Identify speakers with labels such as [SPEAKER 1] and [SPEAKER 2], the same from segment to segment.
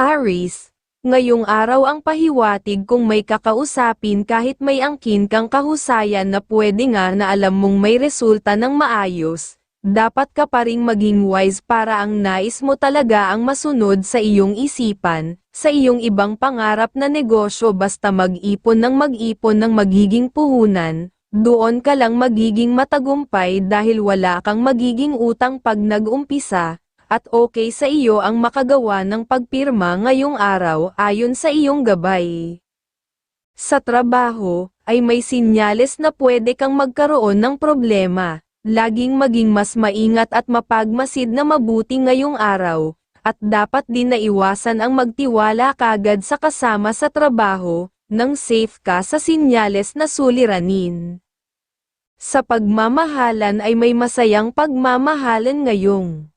[SPEAKER 1] Aris, ngayong araw ang pahiwatig kung may kakausapin kahit may angkin kang kahusayan na pwede nga na alam mong may resulta ng maayos, dapat ka pa ring maging wise para ang nais mo talaga ang masunod sa iyong isipan, sa iyong ibang pangarap na negosyo basta mag-ipon ng mag-ipon ng magiging puhunan, doon ka lang magiging matagumpay dahil wala kang magiging utang pag nag-umpisa, at okay sa iyo ang makagawa ng pagpirma ngayong araw ayon sa iyong gabay. Sa trabaho, ay may sinyales na pwede kang magkaroon ng problema. Laging maging mas maingat at mapagmasid na mabuti ngayong araw, at dapat din na iwasan ang magtiwala kagad sa kasama sa trabaho, nang safe ka sa sinyales na suliranin. Sa pagmamahalan ay may masayang pagmamahalan ngayong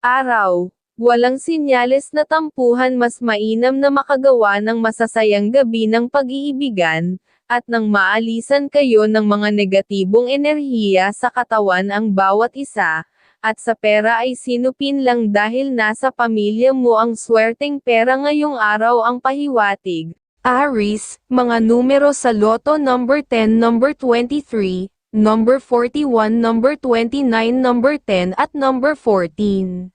[SPEAKER 1] araw. Walang sinyales na tampuhan mas mainam na makagawa ng masasayang gabi ng pag-iibigan, at nang maalisan kayo ng mga negatibong enerhiya sa katawan ang bawat isa, at sa pera ay sinupin lang dahil nasa pamilya mo ang swerteng pera ngayong araw ang pahiwatig. Aris, mga numero sa Lotto number 10, number 23, number 41, number 29, number 10 at number 14.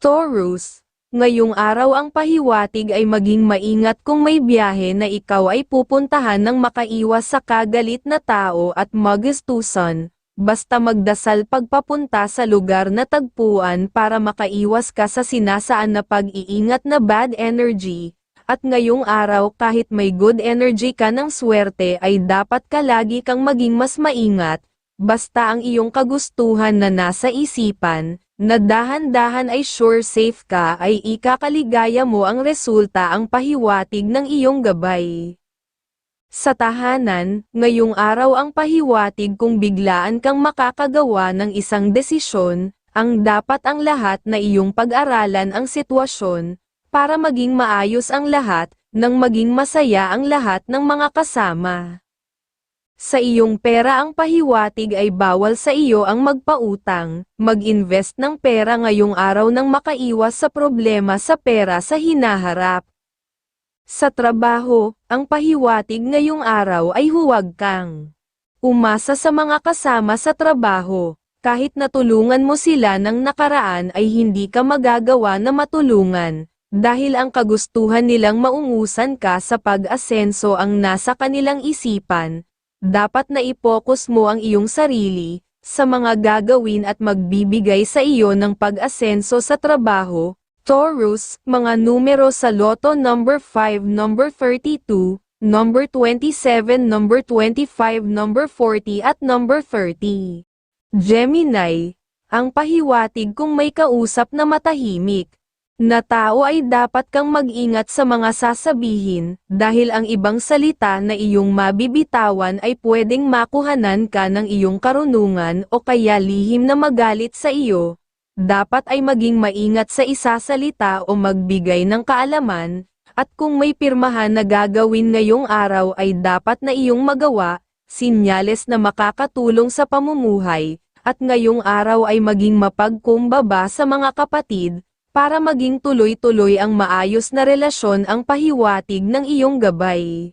[SPEAKER 1] Taurus, ngayong araw ang pahiwatig ay maging maingat kung may biyahe na ikaw ay pupuntahan ng makaiwas sa kagalit na tao at magastusan, basta magdasal pagpapunta sa lugar na tagpuan para makaiwas ka sa sinasaan na pag-iingat na bad energy, at ngayong araw kahit may good energy ka ng swerte ay dapat ka lagi kang maging mas maingat, basta ang iyong kagustuhan na nasa isipan, na dahan-dahan ay sure safe ka ay ikakaligaya mo ang resulta ang pahiwatig ng iyong gabay. Sa tahanan, ngayong araw ang pahiwatig kung biglaan kang makakagawa ng isang desisyon, ang dapat ang lahat na iyong pag-aralan ang sitwasyon, para maging maayos ang lahat, nang maging masaya ang lahat ng mga kasama. Sa iyong pera ang pahiwatig ay bawal sa iyo ang magpautang, mag-invest ng pera ngayong araw nang makaiwas sa problema sa pera sa hinaharap. Sa trabaho, ang pahiwatig ngayong araw ay huwag kang umasa sa mga kasama sa trabaho. Kahit natulungan mo sila ng nakaraan ay hindi ka magagawa na matulungan, dahil ang kagustuhan nilang maungusan ka sa pag-asenso ang nasa kanilang isipan, dapat na ipokus mo ang iyong sarili, sa mga gagawin at magbibigay sa iyo ng pag-asenso sa trabaho. Taurus, mga numero sa Lotto number 5, number 32, number 27, number 25, number 40 at number 30. Gemini, ang pahiwatig kung may kausap na matahimik, na tao ay dapat kang mag-ingat sa mga sasabihin, dahil ang ibang salita na iyong mabibitawan ay pwedeng makuhanan ka ng iyong karunungan o kaya lihim na magalit sa iyo. Dapat ay maging maingat sa isasalita o magbigay ng kaalaman, at kung may pirmahan na gagawin ngayong araw ay dapat na iyong magawa, sinyales na makakatulong sa pamumuhay, at ngayong araw ay maging mapagkumbaba sa mga kapatid, para maging tuloy-tuloy ang maayos na relasyon ang pahiwatig ng iyong gabay.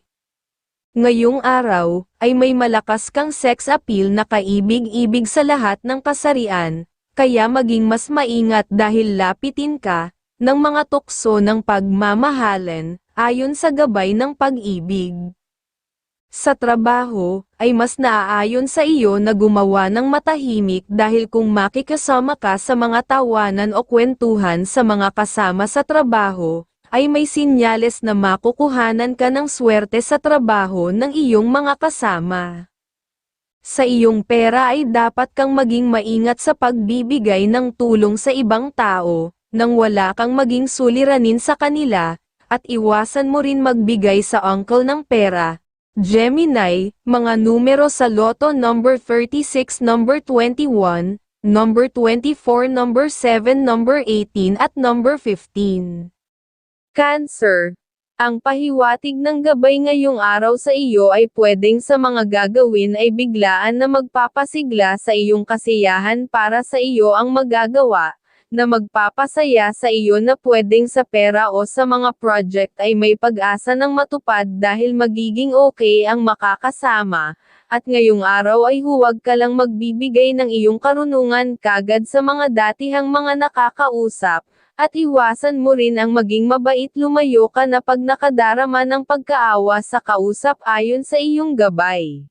[SPEAKER 1] Ngayong araw, ay may malakas kang sex appeal na kaibig-ibig sa lahat ng kasarian, kaya maging mas maingat dahil lapitin ka, ng mga tukso ng pagmamahalan, ayon sa gabay ng pag-ibig. Sa trabaho, ay mas naaayon sa iyo na gumawa ng matahimik dahil kung makikasama ka sa mga tawanan o kwentuhan sa mga kasama sa trabaho, ay may sinyales na makukuhanan ka ng swerte sa trabaho ng iyong mga kasama. Sa iyong pera ay dapat kang maging maingat sa pagbibigay ng tulong sa ibang tao, nang wala kang maging suliranin sa kanila, at iwasan mo rin magbigay sa uncle ng pera, Gemini, mga numero sa Lotto number 36, number 21, number 24, number 7, number 18 at number 15. Cancer. Ang pahiwatig ng gabay ngayong araw sa iyo ay pwedeng sa mga gagawin ay biglaan na magpapasigla sa iyong kasiyahan para sa iyo ang magagawa, na magpapasaya sa iyo na pwedeng sa pera o sa mga project ay may pag-asa ng matupad dahil magiging okay ang makakasama, at ngayong araw ay huwag ka lang magbibigay ng iyong karunungan kagad sa mga datihang mga nakakausap, at iwasan mo rin ang maging mabait lumayo ka na pag nakadarama ng pagkaawa sa kausap ayon sa iyong gabay.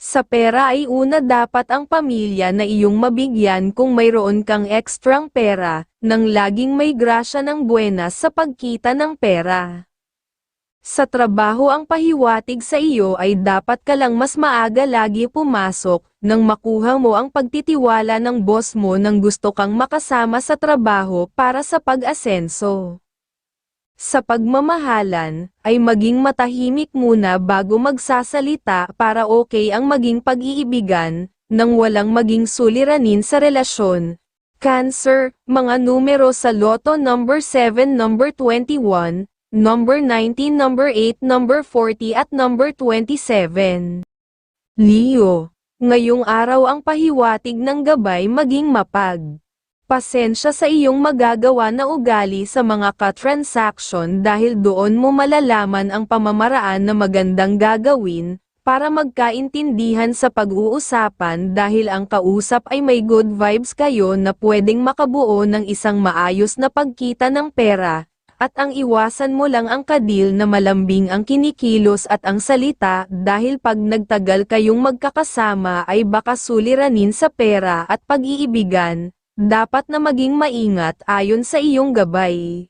[SPEAKER 1] Sa pera ay una dapat ang pamilya na iyong mabigyan kung mayroon kang ekstrang pera, nang laging may grasya ng buenas sa pagkita ng pera. Sa trabaho ang pahiwatig sa iyo ay dapat ka lang mas maaga lagi pumasok, nang makuha mo ang pagtitiwala ng boss mo nang gusto kang makasama sa trabaho para sa pag-asenso. Sa pagmamahalan, ay maging matahimik muna bago magsasalita para okay ang maging pag-iibigan, nang walang maging suliranin sa relasyon. Cancer, mga numero sa Lotto number 7, number 21, number 19, number 8, number 40 at number 27. Leo, ngayong araw ang pahiwatig ng gabay maging mapag. Pasensya sa iyong magagawa na ugali sa mga ka-transaction dahil doon mo malalaman ang pamamaraan na magandang gagawin, para magkaintindihan sa pag-uusapan dahil ang kausap ay may good vibes kayo na pwedeng makabuo ng isang maayos na pagkita ng pera, at ang iwasan mo lang ang kadil na malambing ang kinikilos at ang salita dahil pag nagtagal kayong magkakasama ay baka suliranin sa pera at pag-iibigan, dapat na maging maingat ayon sa iyong gabay.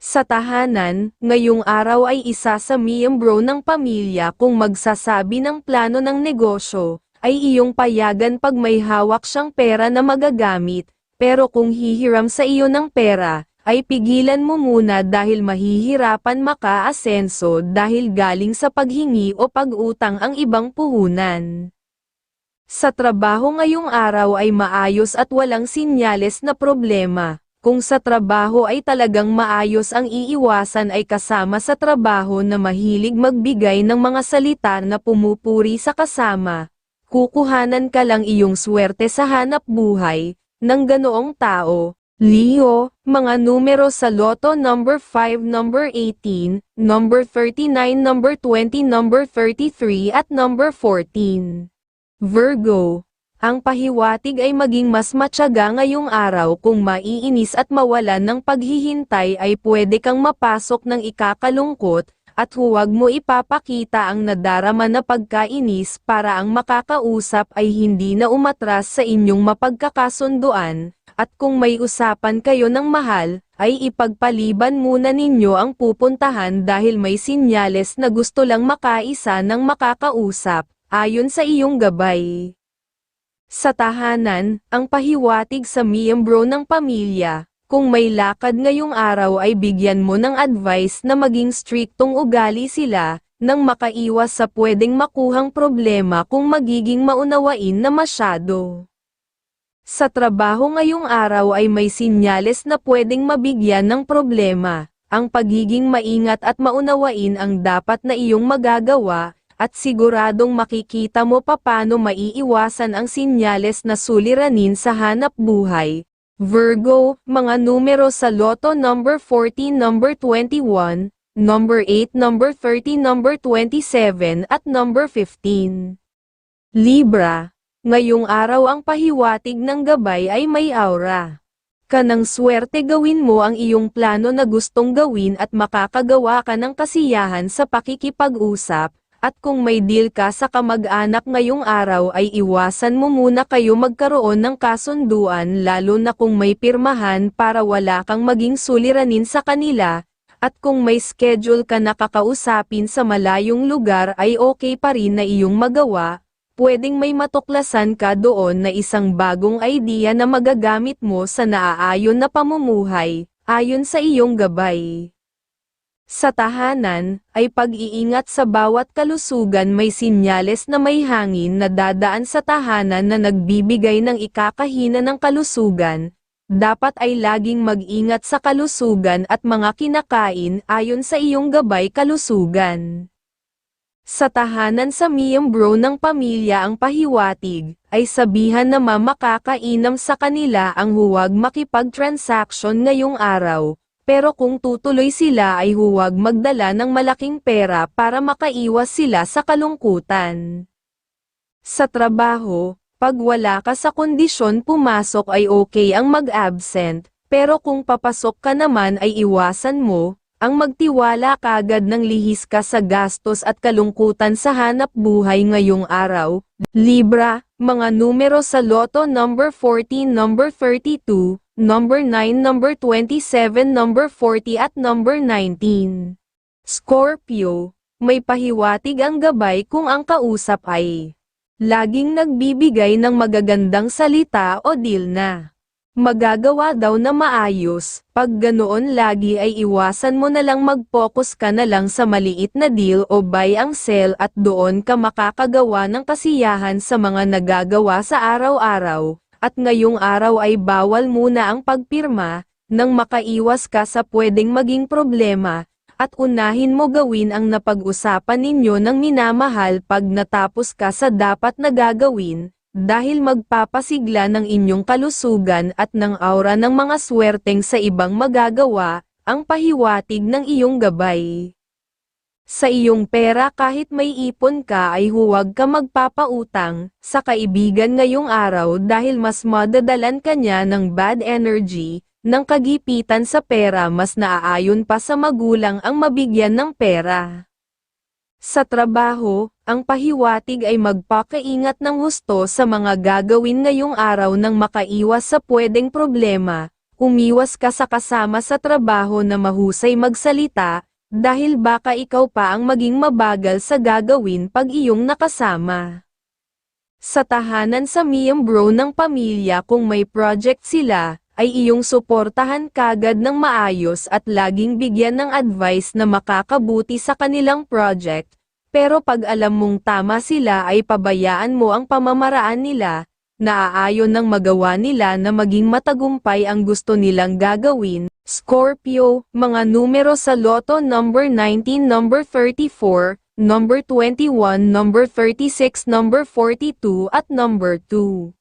[SPEAKER 1] Sa tahanan, ngayong araw ay isa sa miyembro ng pamilya kung magsasabi ng plano ng negosyo, ay iyong payagan pag may hawak siyang pera na magagamit, pero kung hihiram sa iyo ng pera, ay pigilan mo muna dahil mahihirapan maka-asenso dahil galing sa paghingi o pag-utang ang ibang puhunan. Sa trabaho ngayong araw ay maayos at walang sinyales na problema. Kung sa trabaho ay talagang maayos ang iiwasan ay kasama sa trabaho na mahilig magbigay ng mga salita na pumupuri sa kasama. Kukuhanan ka lang iyong swerte sa hanap buhay, ng ganoong tao. Leo, mga numero sa Lotto number 5, number 18, number 39, number 20, number 33 at number 14. Virgo, ang pahiwatig ay maging mas matyaga ngayong araw kung maiinis at mawalan ng paghihintay ay pwede kang mapasok ng ikakalungkot, at huwag mo ipapakita ang nadarama na pagkainis para ang makakausap ay hindi na umatras sa inyong mapagkakasunduan, at kung may usapan kayo ng mahal, ay ipagpaliban muna ninyo ang pupuntahan dahil may sinyales na gusto lang makaisa ng makakausap ayon sa iyong gabay. Sa tahanan, ang pahiwatig sa miyembro ng pamilya, kung may lakad ngayong araw ay bigyan mo ng advice na maging striktong ugali sila, nang makaiwas sa pwedeng makuhang problema kung magiging maunawain na masyado. Sa trabaho ngayong araw ay may sinyales na pwedeng mabigyan ng problema, ang pagiging maingat at maunawain ang dapat na iyong magagawa, at siguradong makikita mo papano maiiwasan ang sinyales na suliranin sa hanap buhay. Virgo, mga numero sa Lotto number 14, number 21, number 8, number 30, number 27 at number 15. Libra, ngayong araw ang pahiwatig ng gabay ay may aura. Kanang swerte gawin mo ang iyong plano na gustong gawin at makakagawa ka ng kasiyahan sa pakikipag-usap, at kung may deal ka sa kamag-anak ngayong araw ay iwasan mo muna kayo magkaroon ng kasunduan lalo na kung may pirmahan para wala kang maging suliranin sa kanila, at kung may schedule ka na kakausapin sa malayong lugar ay okay pa rin na iyong magawa, pwedeng may matuklasan ka doon na isang bagong idea na magagamit mo sa naaayon na pamumuhay, ayon sa iyong gabay. Sa tahanan, ay pag-iingat sa bawat kalusugan may sinyales na may hangin na dadaan sa tahanan na nagbibigay ng ikakahina ng kalusugan. Dapat ay laging mag-ingat sa kalusugan at mga kinakain ayon sa iyong gabay kalusugan. Sa tahanan sa miyembro ng pamilya ang pahiwatig, ay sabihan na mamakakainam sa kanila ang huwag makipag-transaction ngayong araw, pero kung tutuloy sila ay huwag magdala ng malaking pera para makaiwas sila sa kalungkutan. Sa trabaho, pag wala ka sa kondisyon pumasok ay okay ang mag-absent, pero kung papasok ka naman ay iwasan mo, ang magtiwala kagad ng lihis ka sa gastos at kalungkutan sa hanap buhay ngayong araw. Libra, mga numero sa loto number 14, number 32, number 9, number 27, number 40 at number 19. Scorpio, may pahiwatig ang gabay kung ang kausap ay laging nagbibigay ng magagandang salita o deal na magagawa daw na maayos, pag ganoon lagi ay iwasan mo na lang mag-focus ka na lang sa maliit na deal o buy ang sell at doon ka makakagawa ng kasiyahan sa mga nagagawa sa araw-araw, at ngayong araw ay bawal muna ang pagpirma, nang makaiwas ka sa pwedeng maging problema, at unahin mo gawin ang napag-usapan ninyo ng minamahal pag natapos ka sa dapat na gagawin, dahil magpapasigla ng inyong kalusugan at ng aura ng mga swerteng sa ibang magagawa, ang pahiwatig ng iyong gabay. Sa iyong pera kahit may ipon ka ay huwag ka magpapautang sa kaibigan ngayong araw dahil mas madadalan ka niya ng bad energy, ng kagipitan sa pera mas naaayon pa sa magulang ang mabigyan ng pera. Sa trabaho, ang pahiwatig ay magpakaingat ng husto sa mga gagawin ngayong araw nang makaiwas sa pwedeng problema, umiwas ka sa kasama sa trabaho na mahusay magsalita, dahil baka ikaw pa ang maging mabagal sa gagawin pag iyong nakasama. Sa tahanan sa miyembro ng pamilya kung may project sila, ay iyong suportahan kagad ng maayos at laging bigyan ng advice na makakabuti sa kanilang project, pero pag alam mong tama sila ay pabayaan mo ang pamamaraan nila, naaayon ng magawa nila na maging matagumpay ang gusto nilang gagawin. Scorpio, mga numero sa loto number 19, number 34, number 21, number 36, number 42 at number 2.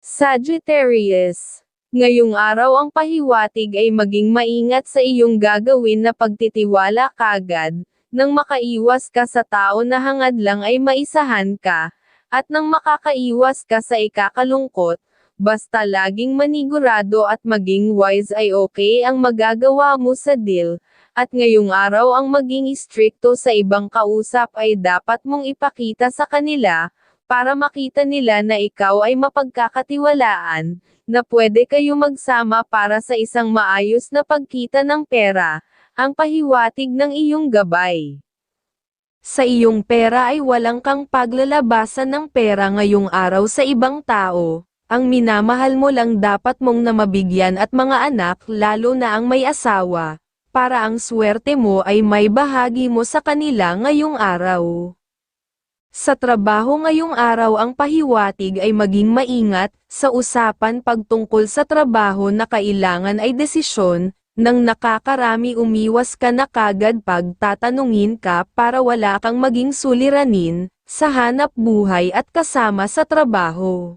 [SPEAKER 1] Sagittarius Ngayong araw ang pahiwatig ay maging maingat sa iyong gagawin na pagtitiwala kagad, nang makaiwas ka sa tao na hangad lang ay maisahan ka, at nang makakaiwas ka sa ikakalungkot, basta laging manigurado at maging wise ay okay ang magagawa mo sa deal, at ngayong araw ang maging istrikto sa ibang kausap ay dapat mong ipakita sa kanila, para makita nila na ikaw ay mapagkakatiwalaan, na pwede kayo magsama para sa isang maayos na pagkita ng pera, ang pahiwatig ng iyong gabay. Sa iyong pera ay walang kang paglalabasan ng pera ngayong araw sa ibang tao, ang minamahal mo lang dapat mong namabigyan at mga anak lalo na ang may asawa, para ang swerte mo ay may bahagi mo sa kanila ngayong araw. Sa trabaho ngayong araw ang pahiwatig ay maging maingat, sa usapan pagtungkol sa trabaho na kailangan ay desisyon, nang nakakarami umiwas ka na kagad pag tatanungin ka para wala kang maging suliranin, sa hanap buhay at kasama sa trabaho.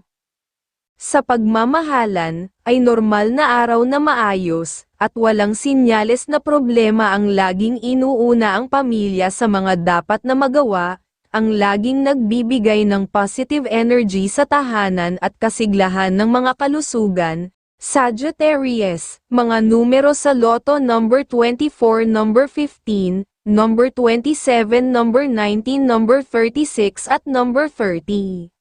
[SPEAKER 1] Sa pagmamahalan, ay normal na araw na maayos, at walang sinyales na problema ang laging inuuna ang pamilya sa mga dapat na magawa, ang laging nagbibigay ng positive energy sa tahanan at kasiglahan ng mga kalusugan. Sagittarius, mga numero sa loto number 24, number 15, number 27, number 19, number 36 at number 30.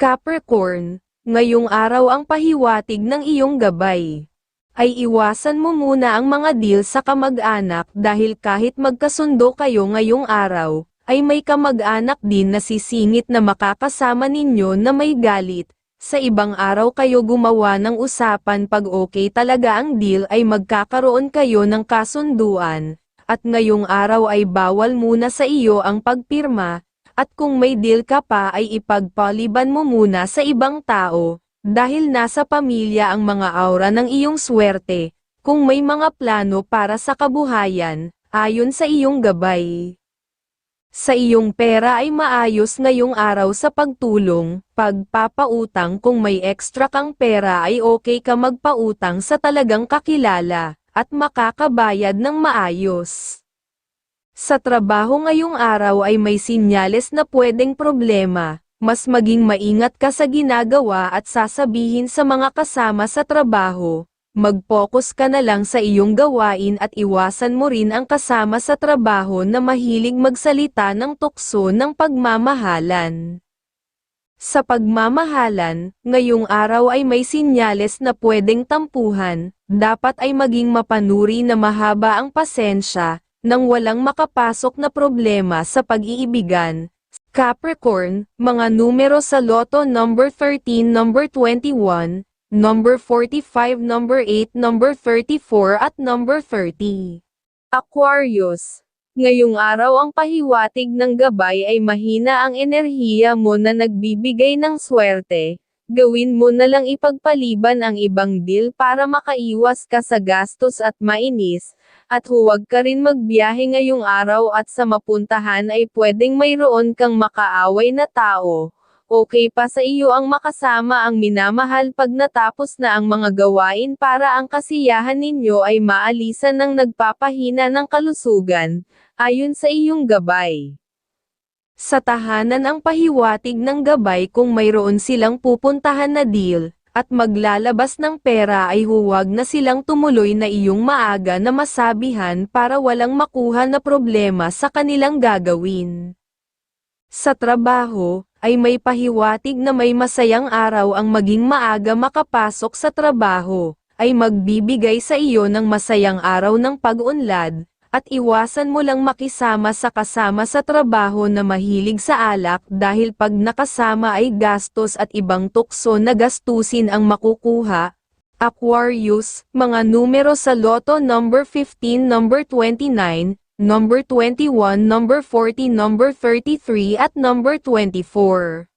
[SPEAKER 1] Capricorn, ngayong araw ang pahiwatig ng iyong gabay ay iwasan mo muna ang mga deal sa kamag-anak dahil kahit magkasundo kayo ngayong araw, ay may kamag-anak din na sisingit na makakasama ninyo na may galit. Sa ibang araw kayo gumawa ng usapan pag okay talaga ang deal ay magkakaroon kayo ng kasunduan, at ngayong araw ay bawal muna sa iyo ang pagpirma, at kung may deal ka pa ay ipagpaliban mo muna sa ibang tao, dahil nasa pamilya ang mga aura ng iyong swerte, kung may mga plano para sa kabuhayan, ayon sa iyong gabay. Sa iyong pera ay maayos ngayong araw sa pagtulong, pagpapautang. Kung may extra kang pera ay okay ka magpautang sa talagang kakilala, at makakabayad ng maayos. Sa trabaho ngayong araw ay may sinyales na pwedeng problema, mas maging maingat ka sa ginagawa at sasabihin sa mga kasama sa trabaho, mag-focus ka na lang sa iyong gawain at iwasan mo rin ang kasama sa trabaho na mahilig magsalita ng tukso ng pagmamahalan. Sa pagmamahalan, ngayong araw ay may sinyales na pwedeng tampuhan, dapat ay maging mapanuri na mahaba ang pasensya, nang walang makapasok na problema sa pag-iibigan. Capricorn, mga numero sa Lotto number 13, number 21, number 45, number 8, number 34 at number 30. Aquarius, ngayong araw ang pahiwatig ng gabay ay mahina ang enerhiya mo na nagbibigay ng swerte. Gawin mo na lang ipagpaliban ang ibang deal para makaiwas ka sa gastos at mainis, at huwag ka rin magbiyahe ngayong araw at sa mapuntahan ay pwedeng mayroon kang makaaway na tao. Okay pa sa iyo ang makasama ang minamahal pag natapos na ang mga gawain para ang kasiyahan ninyo ay maalisan ng nagpapahina ng kalusugan, ayon sa iyong gabay. Sa tahanan ang pahiwatig ng gabay kung mayroon silang pupuntahan na deal, at maglalabas ng pera ay huwag na silang tumuloy na iyong maaga na masabihan para walang makuha na problema sa kanilang gagawin. Sa trabaho, ay may pahiwatig na may masayang araw ang maging maaga makapasok sa trabaho, ay magbibigay sa iyo ng masayang araw ng pag-unlad, at iwasan mo lang makisama sa kasama sa trabaho na mahilig sa alak dahil pag nakasama ay gastos at ibang tukso na gastusin ang makukuha. Aquarius, mga numero sa Lotto number 15, number 29, number 21, number 40, number 33 at number 24.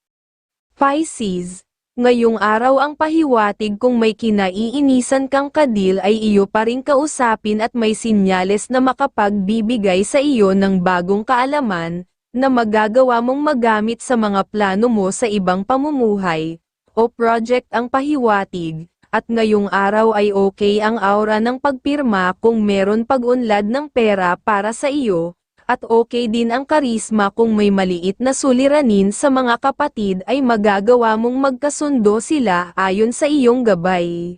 [SPEAKER 1] Pisces, ngayong araw ang pahiwatig kung may kinaiinisan kang kadil ay iyo pa rin kausapin at may sinyales na makapagbibigay sa iyo ng bagong kaalaman, na magagawa mong magamit sa mga plano mo sa ibang pamumuhay, o project ang pahiwatig, at ngayong araw ay okay ang aura ng pagpirma kung meron pag-unlad ng pera para sa iyo, at okay din ang karisma kung may maliit na suliranin sa mga kapatid ay magagawa mong magkasundo sila ayon sa iyong gabay.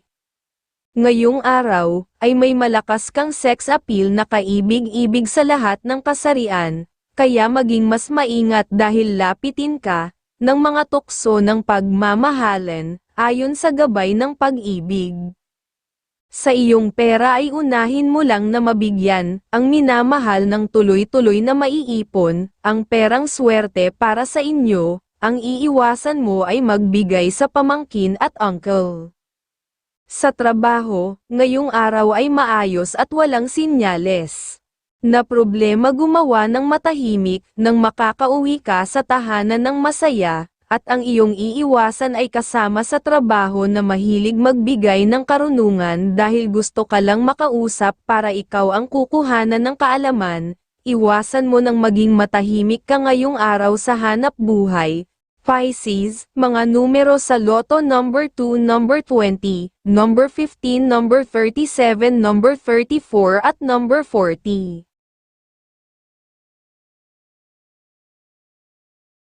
[SPEAKER 1] Ngayong araw, ay may malakas kang sex appeal na kaibig-ibig sa lahat ng kasarian, kaya maging mas maingat dahil lapitin ka, ng mga tukso ng pagmamahalan, ayon sa gabay ng pag-ibig. Sa iyong pera ay unahin mo lang na mabigyan, ang minamahal ng tuloy-tuloy na maiipon, ang perang swerte para sa inyo, ang iiwasan mo ay magbigay sa pamangkin at uncle. Sa trabaho, ngayong araw ay maayos at walang sinyales. Na problema gumawa ng matahimik, nang makakauwi ka sa tahanan ng masaya, at ang iyong iiwasan ay kasama sa trabaho na mahilig magbigay ng karunungan dahil gusto ka lang makausap para ikaw ang kukuhanan ng kaalaman, iwasan mo nang maging matahimik ka ngayong araw sa hanap buhay. Pisces, mga numero sa Lotto number 2, number 20, number 15, number 37, number 34 at number 40.